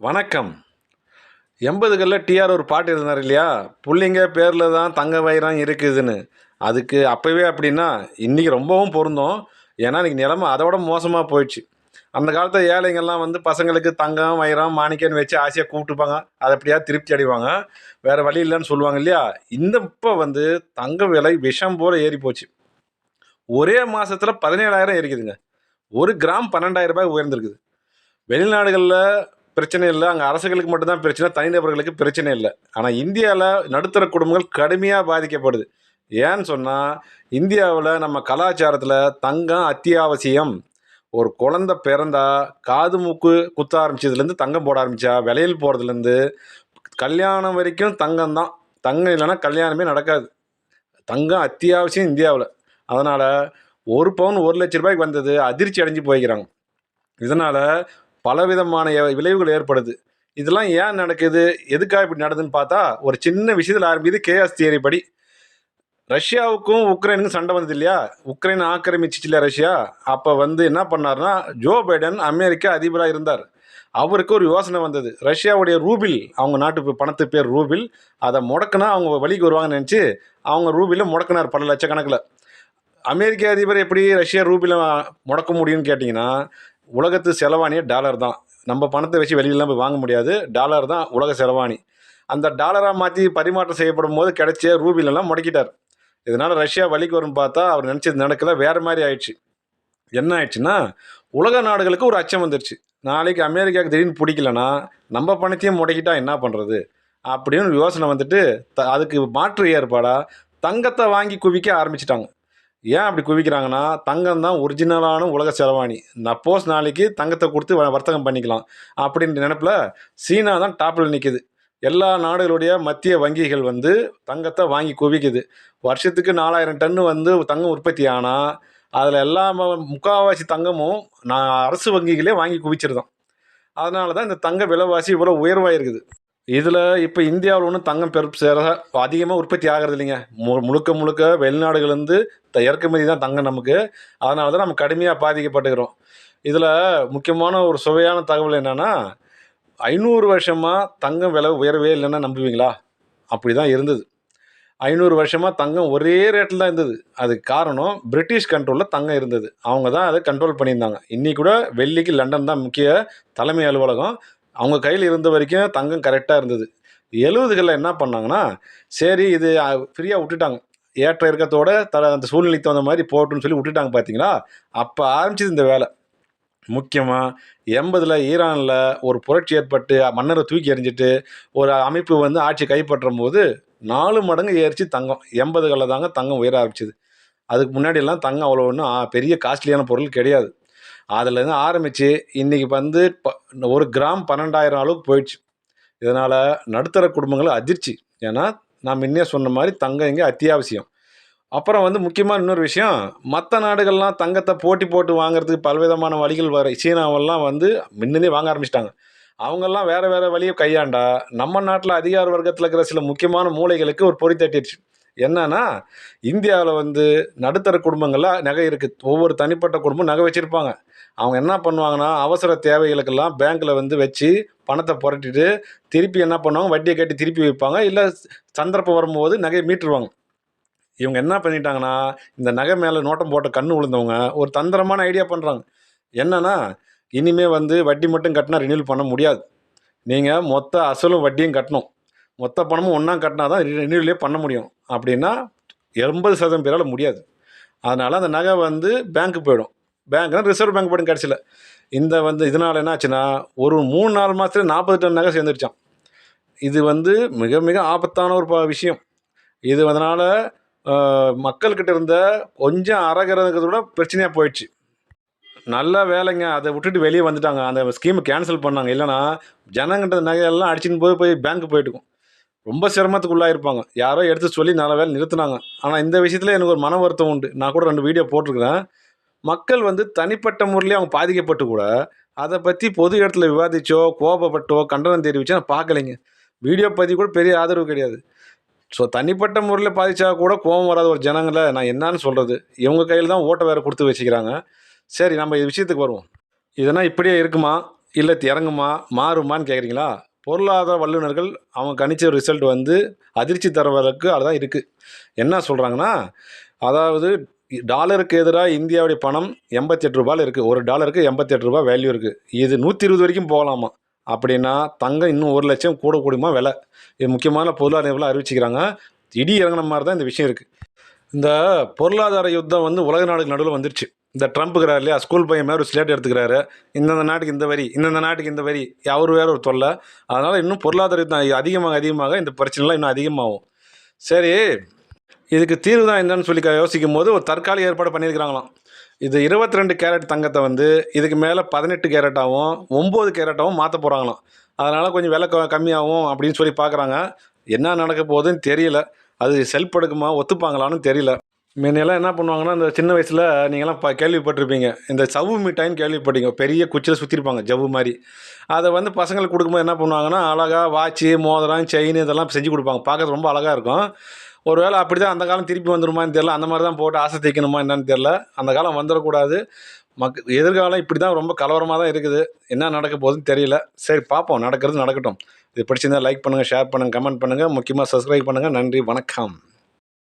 வணக்கம். எண்பதுகளில் டிஆர் ஒரு பாட்டு இருந்தார் இல்லையா? பிள்ளைங்க பேரில் தான் தங்க வைரம் இருக்குதுன்னு. அதுக்கு அப்போவே அப்படின்னா இன்றைக்கி ரொம்பவும் பொருந்தோம். ஏன்னா இன்றைக்கி நிலமை அதை விட மோசமாக போயிடுச்சு. அந்த காலத்தில் ஏழைங்கள்லாம் வந்து பசங்களுக்கு தங்கம் வைரம் மாணிக்கன்னு வச்சு ஆசையாக கூப்பிட்டுப்பாங்க. அதை அப்படியா திருப்தி அடைவாங்க? வேறு வழி இல்லைன்னு சொல்லுவாங்க இல்லையா? இந்த இப்போ வந்து தங்க விலை விஷம் போல் ஏறி போச்சு. ஒரே மாதத்தில் பதினேழாயிரம் ஏறிக்குதுங்க. ஒரு கிராம் பன்னெண்டாயிரம் ரூபாய் உயர்ந்திருக்குது. வெளிநாடுகளில் பிரச்சனை இல்லை. அங்கே அரசுகளுக்கு மட்டும்தான் பிரச்சனை. தனிநபர்களுக்கு பிரச்சனை இல்லை. ஆனால் இந்தியாவில் நடுத்தர குடும்பங்கள் கடுமையாக பாதிக்கப்படுது. ஏன்னு சொன்னால் இந்தியாவில் நம்ம கலாச்சாரத்தில் தங்கம் அத்தியாவசியம். ஒரு குழந்த பிறந்தா காது மூக்கு குத்த ஆரம்பிச்சதுலேருந்து தங்கம் போட ஆரம்பிச்சா விலையில் போகிறதுலேருந்து கல்யாணம் வரைக்கும் தங்கம் தான். தங்கம் இல்லைன்னா கல்யாணமே நடக்காது. தங்கம் அத்தியாவசியம் இந்தியாவில். அதனால் ஒரு பவுன் ஒரு லட்ச ரூபாய்க்கு வந்தது அதிர்ச்சி அடைஞ்சு போய்க்கிறாங்க. இதனால் பலவிதமான விளைவுகள் ஏற்படுது. இதெல்லாம் ஏன் நடக்குது? எதுக்காக இப்படி நடக்குதுன்னு பார்த்தா ஒரு சின்ன விஷயத்தில் ஆரம்பிக்குது கேஎஸ் தியரி படி ரஷ்யாவுக்கும் உக்ரைனுக்கும் சண்டை வந்தது இல்லையா? உக்ரைன் ஆக்கிரமிச்சிச்சு இல்லையா ரஷ்யா. அப்போ வந்து என்ன பண்ணாருன்னா ஜோ பைடன் அமெரிக்க அதிபராக இருந்தார். அவருக்கு ஒரு யோசனை வந்தது. ரஷ்யாவுடைய ரூபில் அவங்க நாட்டு பணத்து பேர் ரூபில் அதை முடக்குனா அவங்க வழிக்கு வருவாங்கன்னு நினச்சி அவங்க ரூபில் முடக்கினார் பல லட்சக்கணக்கில். அமெரிக்க அதிபர் எப்படி ரஷ்யா ரூபில் முடக்க முடியும்னு கேட்டிங்கன்னா உலகத்து செலவாணியே டாலர் தான். நம்ம பணத்தை வச்சு வெளியிலாம் போய் வாங்க முடியாது. டாலர் தான் உலக செலவாணி. அந்த டாலராக மாற்றி பரிமாற்றம் செய்யப்படும் போது கிடைச்ச ரூபிலெல்லாம் முடக்கிட்டார். இதனால் ரஷ்யா வழிக்கு வரும்னு பார்த்தா அவர் நினச்சது நடக்கல. வேறு மாதிரி ஆயிடுச்சு. என்ன ஆயிடுச்சுன்னா உலக நாடுகளுக்கு ஒரு அச்சம் வந்துருச்சு. நாளைக்கு அமெரிக்காவுக்கு திடீர்னு பிடிக்கலன்னா நம்ம பணத்தையும் முடக்கிட்டா என்ன பண்ணுறது அப்படின்னு யோசனை வந்துட்டு த அதுக்கு மாற்று ஏற்பாடாக தங்கத்தை வாங்கி குவிக்க ஆரம்பிச்சிட்டாங்க. ஏன் அப்படி குவிக்கிறாங்கன்னா தங்கம் தான் ஒரிஜினலான உலக செலவாணி. நப்போஸ் நாளைக்கு தங்கத்தை கொடுத்து வ- வர்த்தகம் பண்ணிக்கலாம். அப்படின்ற நினப்பில் சீனா தான் டாப்பில் நிற்கிது எல்லா நாடுகளுடைய மத்திய வங்கிகள் வந்து தங்கத்தை வாங்கி குவிக்குது. வருஷத்துக்கு நாலாயிரம் டன்னு வந்து தங்கம் உற்பத்தி ஆனால் அதில் எல்லா முக்கால்வாசி முக்காவாசி தங்கமும் நான் அரசு வங்கிகளே வாங்கி குவிச்சிருந்தோம் அதனால தான் இந்த தங்க விலைவாசி இவ்வளோ உயர்வாக இருக்குது இதில் இப்போ இந்தியாவில் ஒன்றும் தங்கம் பெருசாக அதிகமாக உற்பத்தி ஆகிறது இல்லைங்க. மு முழுக்க முழுக்க வெளிநாடுகள்லேருந்து த இறக்குமதி தான் தங்கம் நமக்கு. அதனால தான் நம்ம கடுமையாக பாதிக்கப்பட்டுக்கிறோம். இதில் முக்கியமான ஒரு சுவையான தகவல் என்னென்னா ஐநூறு வருஷமாக தங்கம் விலை உயரவே இல்லைன்னா நம்புவீங்களா? அப்படி தான் இருந்தது. ஐநூறு வருஷமாக தங்கம் ஒரே ரேட்டில் தான் இருந்தது. அதுக்கு காரணம் பிரிட்டிஷ் கண்ட்ரோலில் தங்கம் இருந்தது. அவங்க தான் அதை கண்ட்ரோல் பண்ணியிருந்தாங்க. இன்றைக்கூட வெள்ளிக்கு லண்டன் தான் முக்கிய தலைமை அலுவலகம். அவங்க கையில் இருந்த வரைக்கும் தங்கம் கரெக்டாக இருந்தது. எழுபதுகளில் என்ன பண்ணாங்கன்னா சரி இது ஃப்ரீயாக விட்டுட்டாங்க. ஏற்ற இறக்கத்தோட த அந்த சூழ்நிலைக்கு தகுந்த மாதிரி போட்டுன்னு சொல்லி விட்டுட்டாங்க பார்த்தீங்களா அப்போ ஆரம்பிச்சது இந்த வேலை. முக்கியமாக எண்பதில் ஈரானில் ஒரு புரட்சி ஏற்பட்டு மன்னரை தூக்கி எறிஞ்சிட்டு ஒரு அமைப்பு வந்து ஆட்சி கைப்பற்றும் போது நாலு மடங்கு ஏறிச்சு தங்கம். எண்பதுகளில் தாங்க தங்கம் உயர ஆரம்பிச்சது. அதுக்கு முன்னாடியெல்லாம் தங்கம் அவ்வளோ ஒன்றும் பெரிய காஸ்ட்லியான பொருள் கிடையாது. அதுலேருந்து ஆரம்பித்து இன்றைக்கி வந்து ப ஒரு கிராம் பன்னெண்டாயிரம் அளவுக்கு போயிடுச்சு. இதனால் நடுத்தர குடும்பங்கள் அதிர்ச்சி. ஏன்னா நான் முன்னே சொன்ன மாதிரி தங்கம் இங்கே அத்தியாவசியம். அப்புறம் வந்து முக்கியமாக இன்னொரு விஷயம் மற்ற நாடுகள்லாம் தங்கத்தை போட்டி போட்டு வாங்குறதுக்கு பலவிதமான வழிகள் வர சீனாவெல்லாம் வந்து முன்னதே வாங்க ஆரம்பிச்சிட்டாங்க. அவங்கெல்லாம் வேறு வேறு வழியை கையாண்டா நம்ம நாட்டில் அதிகார வர்க்கத்தில் இருக்கிற சில முக்கியமான மூலைகளுக்கு ஒரு பொறி தட்டிடுச்சு. என்னன்னா இந்தியாவில் வந்து நடுத்தர குடும்பங்களில் நகை இருக்குது ஒவ்வொரு தனிப்பட்ட குடும்பம் நகை வச்சுருப்பாங்க. அவங்க என்ன பண்ணுவாங்கன்னா அவசர தேவைகளுக்கெல்லாம் பேங்க்கில் வந்து வச்சு பணத்தை புரட்டிட்டு திருப்பி என்ன பண்ணுவாங்க வட்டியை கட்டி திருப்பி வைப்பாங்க இல்லை சந்தர்ப்பம் வரும்போது நகையை மீட்டுருவாங்க. இவங்க என்ன பண்ணிட்டாங்கன்னா இந்த நகை மேலே நோட்டம் போட்ட கண்ணு விழுந்தவங்க ஒரு தந்திரமான ஐடியா பண்ணுறாங்க என்னன்னா இனிமே வந்து வட்டி மட்டும் கட்டினா ரினியூல் பண்ண முடியாது. நீங்கள் மொத்த அசலும் வட்டியும் கட்டணும். மொத்த பணமும் ஒன்றா கட்டினா தான் ரினியூலே பண்ண முடியும். அப்படின்னா எண்பது சதவீதம் பேரால் முடியாது. அதனால் அந்த நகை வந்து பேங்க்கு போயிடும். பேங்க்னா ரிசர்வ் பேங்க் போய்டும் கடைசியில். இந்த வந்து இதனால் என்ன ஆச்சுன்னா ஒரு மூணு நாலு மாதத்துல நாற்பது டன் நகை சேர்ந்துருச்சான் இது வந்து மிக மிக ஆபத்தான ஒரு விஷயம். இது அதனால் மக்கள்கிட்ட இருந்த கொஞ்சம் அறகிறதுக்கு விட பிரச்சனையாக போயிடுச்சு. நல்ல வேலைங்க. அதை விட்டுட்டு வெளியே வந்துட்டாங்க. அந்த ஸ்கீமை கேன்சல் பண்ணாங்க. இல்லைன்னா ஜனங்கிட்ட நகையெல்லாம் அடிச்சுன்னு போய் போய் பேங்க்கு போயிட்டுக்கும் ரொம்ப சிரமத்துக்கு இருப்பாங்க யாரோ எடுத்து சொல்லி நல்ல வேலை நிறுத்தினாங்க. ஆனால் இந்த விஷயத்தில் எனக்கு ஒரு மன வருத்தம் உண்டு. நான் கூட ரெண்டு வீடியோ போட்டிருக்கிறேன். மக்கள் வந்து தனிப்பட்ட முறையிலே அவங்க பாதிக்கப்பட்டு கூட அதை பற்றி பொது இடத்துல விவாதிச்சோ கோபப்பட்டோ கண்டனம் தெரிவிச்சோ நான் பார்க்கலைங்க. வீடியோ பதிவு கூட பெரிய ஆதரவு கிடையாது. ஸோ தனிப்பட்ட முறையில் பாதிச்சா கூட கோபம் வராத ஒரு ஜனங்களை நான் என்னன்னு சொல்கிறது இவங்க கையில் தான் ஓட்டை வேறு கொடுத்து வச்சுக்கிறாங்க. சரி நம்ம இது விஷயத்துக்கு வருவோம். இதெல்லாம் இப்படியே இருக்குமா? இல்லை இறங்குமா? மாறுமான்னு கேட்குறீங்களா பொருளாதார வல்லுநர்கள் அவங்க கணிச்ச ரிசல்ட் வந்து அதிர்ச்சி தரவதற்கு அதுதான் இருக்குது என்ன சொல்கிறாங்கன்னா அதாவது டாலருக்கு எதிராக இந்தியாவுடைய பணம் எண்பத்தெட்டு ரூபாயில் இருக்குது ஒரு டாலருக்கு எண்பத்தெட்டு ரூபாய் வேல்யூ இருக்குது இது நூற்றி இருபது வரைக்கும் போகலாமா? அப்படின்னா தங்கம் இன்னும் ஒரு லட்சம் கூட கூடியமா விலை? இது முக்கியமான பொருளாதார அறிவிச்சுக்கிறாங்க. அறிவிச்சிக்கிறாங்க இடி இறங்கின மாதிரி தான் இந்த விஷயம் இருக்குது இந்த பொருளாதார யுத்தம் வந்து உலக நாடுகள் நடுவில் வந்துருச்சு. இந்த ட்ரம்ப்புங்கிறார் இல்லையா? ஸ்கூல் பையன் மாதிரி ஒரு ஸ்லேட் எடுத்துக்கிறாரு. இந்தந்த நாட்டுக்கு இந்த வரி இந்தந்த நாட்டுக்கு இந்த வரி. அவர் வேற ஒரு தொல்லை. அதனால் இன்னும் பொருளாதார அதிகமாக அதிகமாக இந்த பிரச்சனைலாம் இன்னும் அதிகமாகும். சரி இதுக்கு தீர்வு தான் என்னன்னு சொல்லி யோசிக்கும் போது ஒரு தற்காலிக ஏற்பாடு பண்ணியிருக்கிறாங்களாம். இது 22 ரெண்டு கேரட் தங்கத்தை வந்து இதுக்கு மேலே பதினெட்டு கேரட்டாகவும் ஒம்பது கேரட்டாகவும் மாற்ற போகிறாங்களாம் அதனால் கொஞ்சம் விலை கம்மியாகும் அப்படின்னு சொல்லி பார்க்குறாங்க என்ன நடக்க போகுதுன்னு தெரியல. அது செல்ப் எடுக்குமா ஒத்துப்பாங்களான்னு தெரியல. முன்னெல்லாம் என்ன பண்ணுவாங்கன்னா இந்த சின்ன வயசில் நீங்களாம் ப கேள்விப்பட்டிருப்பீங்க. இந்த சவ்வு மிட்டாயின்னு கேள்விப்பட்டீங்க. பெரிய குச்சியில் சுற்றிருப்பாங்க ஜவ்வு மாதிரி. அதை வந்து பசங்களுக்கு கொடுக்கும்போது என்ன பண்ணுவாங்கன்னா அழகாக வாட்சு மோதிரம் செயின் இதெல்லாம் செஞ்சு கொடுப்பாங்க. பார்க்கறது ரொம்ப அழகாக இருக்கும். ஒரு வேளை அப்படி தான் அந்த காலம் திருப்பி வந்துருமான்னு தெரில அந்த மாதிரி தான் போட்டு ஆசை தைக்கணுமா என்னன்னு தெரியல. அந்த காலம் வந்துடக்கூடாது. மக் எதிர்காலம் இப்படி தான் ரொம்ப கலவரமாக தான் இருக்குது. என்ன நடக்க போகுதுன்னு தெரியல. சரி பார்ப்போம். நடக்கிறது நடக்கட்டும். இது பிடிச்சிருந்தால் லைக் பண்ணுங்கள் ஷேர் பண்ணுங்கள் கமெண்ட் பண்ணுங்கள் முக்கியமாக சப்ஸ்கிரைப் பண்ணுங்கள் நன்றி வணக்கம்.